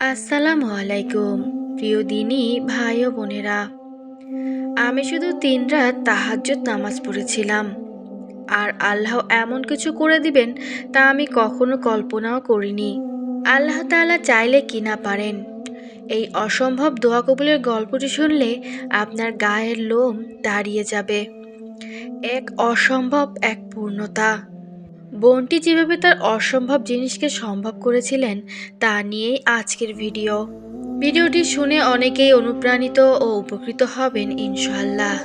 আসসালামু আলাইকুম প্রিয় দিনী, ভাই ও বোনেরা। আমি শুধু তিন রাত তাহাজ্জুদ নামাজ পড়েছিলাম। আর আল্লাহ এমন কিছু করে দিবেন তা আমি কখনো কল্পনাও করিনি। আল্লাহ তাআলা চাইলে কি না পারেন? এই অসম্ভব দোয়া কবুলের গল্পটি শুনলে আপনার গায়ের লোম দাঁড়িয়ে যাবে। এক অসম্ভব এক পূর্ণতা। বোনটি যেভাবে তার অসম্ভব জিনিসকে সম্ভব করেছিলেন, তা নিয়েই আজকের ভিডিও। ভিডিওটি শুনে অনেকেই অনুপ্রাণিত ও উপকৃত হবেন ইনশাল্লাহ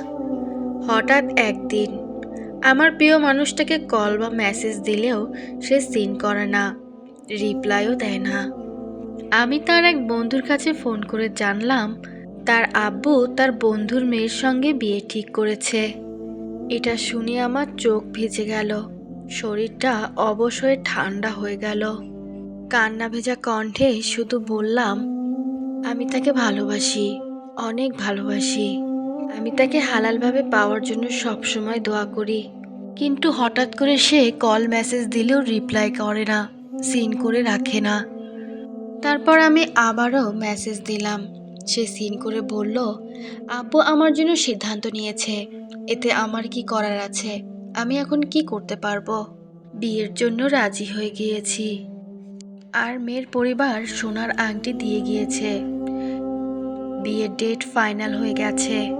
হঠাৎ একদিন আমার প্রিয় মানুষটাকে কল বা মেসেজ দিলেও সে সিন করে না, রিপ্লাইও দেয় না। আমি তার এক বন্ধুর কাছে ফোন করে জানলাম, তার আব্বু তার বন্ধুর মেয়ের সঙ্গে বিয়ে ঠিক করেছে। এটা শুনে আমার চোখ ভিজে গেল। শরীরটা অবশ্যই ঠান্ডা হয়ে গেল। কান্না ভেজা কণ্ঠে শুধু বললাম, আমি তাকে ভালোবাসি, অনেক ভালোবাসি। আমি তাকে হালালভাবে পাওয়ার জন্য সবসময় দোয়া করি। কিন্তু হঠাৎ করে সে কল মেসেজ দিলেও রিপ্লাই করে না, সিন করে রাখে না। তারপর আমি আবারও মেসেজ দিলাম। সে সিন করে বলল, আব্বু আমার জন্য সিদ্ধান্ত নিয়েছে, এতে আমার কি করার আছে? আমি এখন কি করতে পারব? বিয়ের জন্য রাজি হয়ে গিয়েছি। আর মেয়ের পরিবার সোনার আংটি দিয়ে গিয়েছে। বিয়ের ডেট ফাইনাল হয়ে গেছে।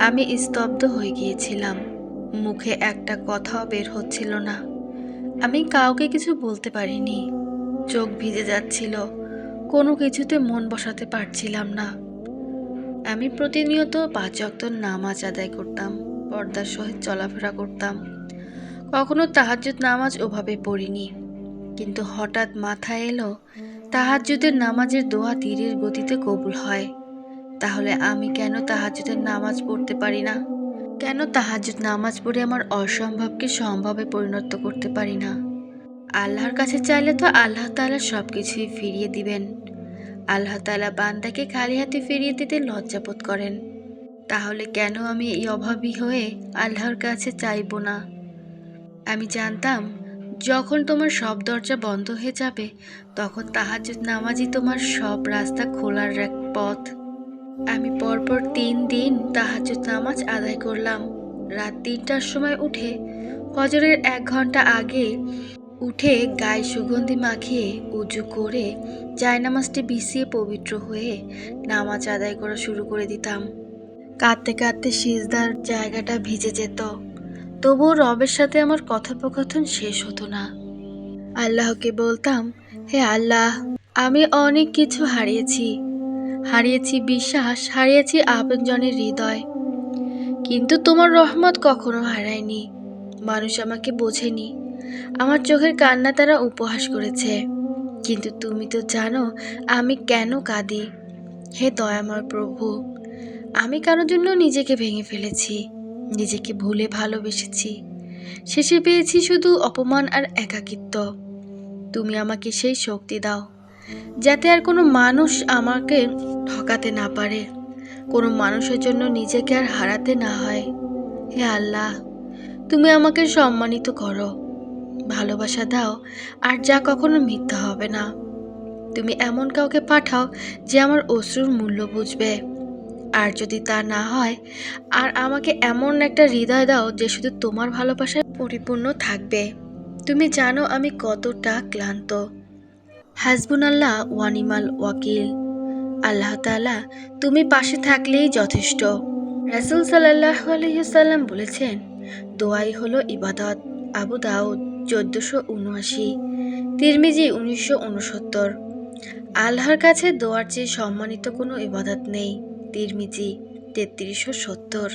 আমি স্তব্ধ হয়ে গিয়েছিলাম। মুখে একটা কথাও বের হচ্ছিল না। আমি কাউকে কিছু বলতে পারিনি। চোখ ভিজে যাচ্ছিল। কোনো কিছুতে মন বসাতে পারছিলাম না। আমি প্রতিনিয়ত পাঁচ অক্ত নামাজ আদায় করতাম। পর্দার সহিত চলাফেরা করতাম। কখনো তাহাজ্জুদ নামাজ ওভাবে পড়িনি। কিন্তু হঠাৎ মাথায় এলো, তাহাজ্জুদের নামাজের দোয়া তীরের গতিতে কবুল হয়। তাহলে আমি কেন তাহাজ্জুদের নামাজ পড়তে পারি না? কেন তাহাজ্জুদ নামাজ পড়ে আমার অসম্ভবকে সম্ভবে পরিণত করতে পারি না? আল্লাহর কাছে চাইলে তো আল্লাহ তালা সব কিছুই ফিরিয়ে দিবেন। আল্লাহ তালা বান্দাকে খালি হাতে ফিরিয়ে দিতে লজ্জাবোধ করেন। তাহলে কেন আমি এই অভাবী হয়ে আল্লাহর কাছে চাইব না? আমি জানতাম, যখন তোমার সব দরজা বন্ধ হয়ে যাবে, তখন তাহাজ্জুদ নামাজই তোমার সব রাস্তা খোলার এক পথ। আমি পরপর তিন দিন তাহাজ্জুদ নামাজ আদায় করলাম। রাত তিনটার সময় উঠে, ফজরের এক ঘণ্টা আগে উঠে গায়ে সুগন্ধি মাখিয়ে উজু করে জায়নামাজটি বিছিয়ে পবিত্র হয়ে নামাজ আদায় করা শুরু করে দিতাম। কাঁদতে কাঁদতে সিজদার জায়গাটা ভিজে যেত। তবুও রবের সাথে আমার কথোপকথন শেষ হতো না। আল্লাহকে বলতাম, হে আল্লাহ, আমি অনেক কিছু হারিয়েছি। হারিয়েছি বিশ্বাস, হারিয়েছি আপনজনের হৃদয়। কিন্তু তোমার রহমত কখনো হারায়নি। মানুষ আমাকে বোঝেনি। আমার চোখের কান্না তারা উপহাস করেছে। কিন্তু তুমি তো জানো, আমি কেন কাঁদি। হে দয়াময় প্রভু আমি কারোর জন্য নিজেকে ভেঙে ফেলেছি, নিজেকে ভুলে ভালোবেসেছি। শেষে পেয়েছি শুধু অপমান আর একাকিত্ব। তুমি আমাকে সেই শক্তি দাও, যাতে আর কোনো মানুষ আমাকে ঠকাতে না পারে। কোনো মানুষের জন্য নিজেকে আর হারাতে না হয়। হে আল্লাহ, তুমি আমাকে সম্মানিত করো। ভালোবাসা দাও, আর যা কখনো মিথ্যা হবে না। তুমি এমন কাউকে পাঠাও যে আমার অশ্রুর মূল্য বুঝবে। আর যদি তা না হয়, আর আমাকে এমন একটা হৃদয় দাও যে শুধু তোমার ভালোবাসায় পরিপূর্ণ থাকবে। তুমি জানো আমি কতটা ক্লান্ত। হাসবুন আল্লাহ ওয়ানিমাল ওয়াকিল। আল্লাহ তাআলা, তুমি পাশে থাকলেই যথেষ্ট। রাসুল সাল্লাহ আলহিসাল্লাম বলেছেন, দোয়াই হলো ইবাদত। আবু দাউদ, চোদ্দোশো উনআশি। তিরমিজি, উনিশশো উনসত্তর। আল্লাহর কাছে দোয়ার চেয়ে সম্মানিত কোনো ইবাদত নেই। তিরমিজি তেত্রিশশো সত্তর।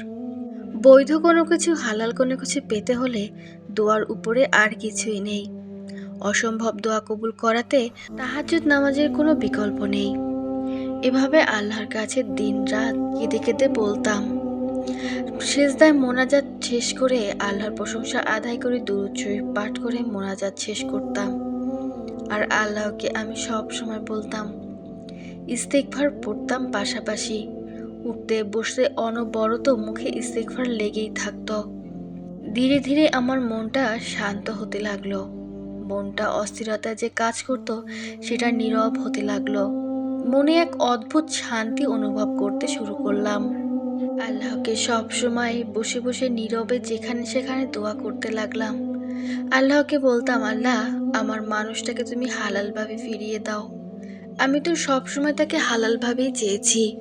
বৈধ কোনো কিছু, হালাল কোনো কিছু পেতে হলে দোয়ার উপরে আর কিছুই নেই। অসম্ভব দোয়া কবুল করাতে তাহাজ্জুদ নামাজের কোনো বিকল্প নেই। এভাবে আল্লাহর কাছে দিন রাত কেঁদে কেঁদে বলতাম শেষদায় মোনাজাত শেষ করে আল্লাহর প্রশংসা আদায় করে দুরুদ পাঠ করে মোনাজাত শেষ করতাম। আর আল্লাহকে আমি সব সময় বলতাম ইস্তেকভার পড়তাম পাশাপাশি। উঠতে বসতে অনবরত মুখে ইস্তেকভার লেগেই থাকতো। ধীরে ধীরে আমার মনটা শান্ত হতে লাগল। মনটা অস্থিরতা যে কাজ করতো, সেটা নীরব হতে লাগল। মনে এক অদ্ভুত শান্তি অনুভব করতে শুরু করলাম। আল্লাহকে সব সময় বসে বসে নীরবে যেখানে সেখানে দোয়া করতে লাগলাম। আল্লাহকে বলতাম, আল্লাহ, আমার মানুষটাকে তুমি হালালভাবে ফিরিয়ে দাও। আমি তো সবসময় তাকে হালালভাবেই চেয়েছি।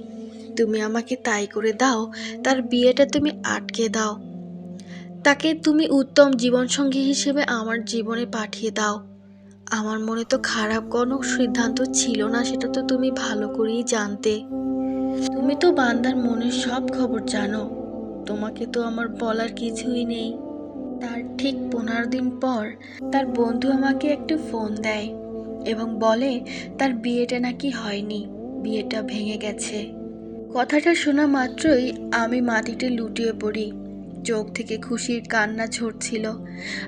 তুমি আমাকে তাই করে দাও, তার বিয়েটা তুমি আটকে দাও। তাকে তুমি উত্তম জীবনসঙ্গী হিসেবে আমার জীবনে পাঠিয়ে দাও। আমার মনে তো খারাপ কোনো সিদ্ধান্ত ছিল না, সেটা তো তুমি ভালো করেই জানতে। তুমি তো বান্দার মনের সব খবর জানো, তোমাকে তো আমার বলার কিছুই নেই। তার ঠিক পনেরো দিন পর তার বন্ধু আমাকে একটু ফোন দেয় এবং বলে, তার বিয়েটা নাকি হয়নি, বিয়েটা ভেঙে গেছে। কথাটা শোনা মাত্রই আমি মাটিতে লুটিয়ে পড়ি। চোখ থেকে খুশির কান্না ঝরছিল,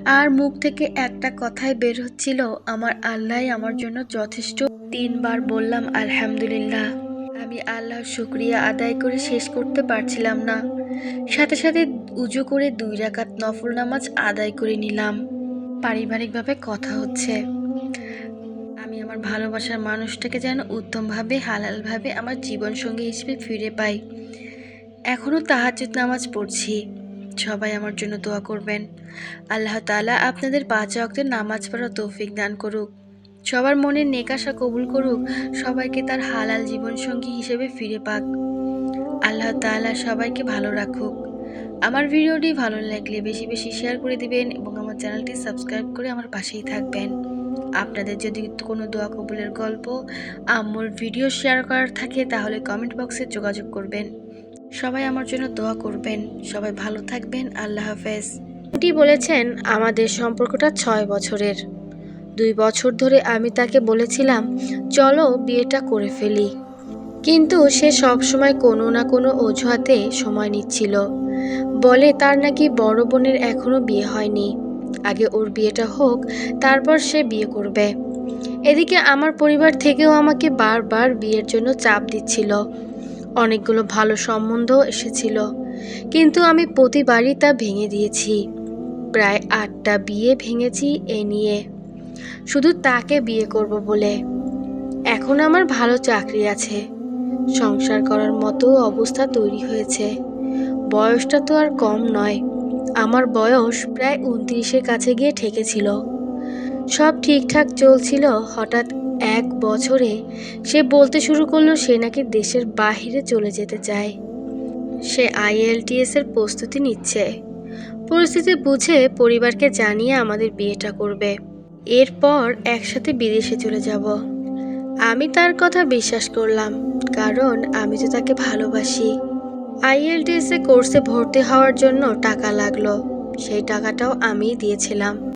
আর মুখ থেকে একটা কথাই বের হচ্ছিল, আমার আল্লাহ আমার জন্য যথেষ্ট। তিনবার বললাম, আলহামদুলিল্লাহ। আমি আল্লাহর শুক্রিয়া আদায় করে শেষ করতে পারছিলাম না। সাথে সাথে উজু করে দুই রাকাত নফল নামাজ আদায় করে নিলাম। পারিবারিকভাবে কথা হচ্ছে। আমার ভালোবাসার মানুষটাকে যেন উত্তমভাবে, হালালভাবে আমার জীবনসঙ্গী হিসেবে ফিরে পাই। এখনও তাহাজ্জুদ নামাজ পড়ছি। সবাই আমার জন্য দোয়া করবেন। আল্লাহ তাআলা আপনাদের পাঁচ ওয়াক্তের নামাজ পড়ার তৌফিক দান করুক। সবার মনের নেকাশা কবুল করুক। সবাইকে তার হালাল জীবনসঙ্গী হিসেবে ফিরে পাক। আল্লাহ তাআলা সবাইকে ভালো রাখুক। আমার ভিডিওটি ভালো লাগলে বেশি বেশি শেয়ার করে দিবেন এবং আমার চ্যানেলটি সাবস্ক্রাইব করে আমার পাশেই থাকবেন। আপনাদের যদি কোনো দোয়া কবুলের গল্প আম্মুর ভিডিও শেয়ার করার থাকে, তাহলে কমেন্ট বক্সে যোগাযোগ করবেন। সবাই আমার জন্য দোয়া করবেন। সবাই ভালো থাকবেন। আল্লাহ হাফেজ। এটি বলেছেন, আমাদের সম্পর্কটা ছয় বছরের। দুই বছর ধরে আমি তাকে বলেছিলাম, চলো বিয়েটা করে ফেলি। কিন্তু সে সবসময় কোনো না কোনো অজুহাতে সময় নিচ্ছিল। বলে তার নাকি বড় বোনের এখনও বিয়ে হয়নি। আগে ওর বিয়েটা হোক, তারপর সে বিয়ে করবে। এদিকে আমার পরিবার থেকেও আমাকে বারবার বিয়ের জন্য চাপ দিচ্ছিল। অনেকগুলো ভালো সম্বন্ধ এসেছিল। কিন্তু আমি প্রতিবারই তা ভেঙে দিয়েছি। প্রায় আটটা বিয়ে ভেঙেছি এ নিয়ে। শুধু তাকে বিয়ে করব বলে। এখন আমার ভালো চাকরি আছে। সংসার করার মতো অবস্থা তৈরি হয়েছে। বয়সটা তো আর কম নয়। আমার বয়স প্রায় উনত্রিশের কাছে গিয়ে ঠেকেছিল। সব ঠিকঠাক চলছিল। হঠাৎ এক বছরে সে বলতে শুরু করল সে নাকি দেশের বাহিরে চলে যেতে চায়। সে আইএলটিএস এর প্রস্তুতি নিচ্ছে। পরিস্থিতি বুঝে পরিবারকে জানিয়ে আমাদের বিয়েটা করবে। এরপর একসাথে বিদেশে চলে যাব। আমি তার কথা বিশ্বাস করলাম, কারণ আমি তো তাকে ভালোবাসি। আইএলটিএস কোর্সে ভর্তি হওয়ার জন্য টাকা লাগল। সেই টাকাটাও আমিই দিয়েছিলাম।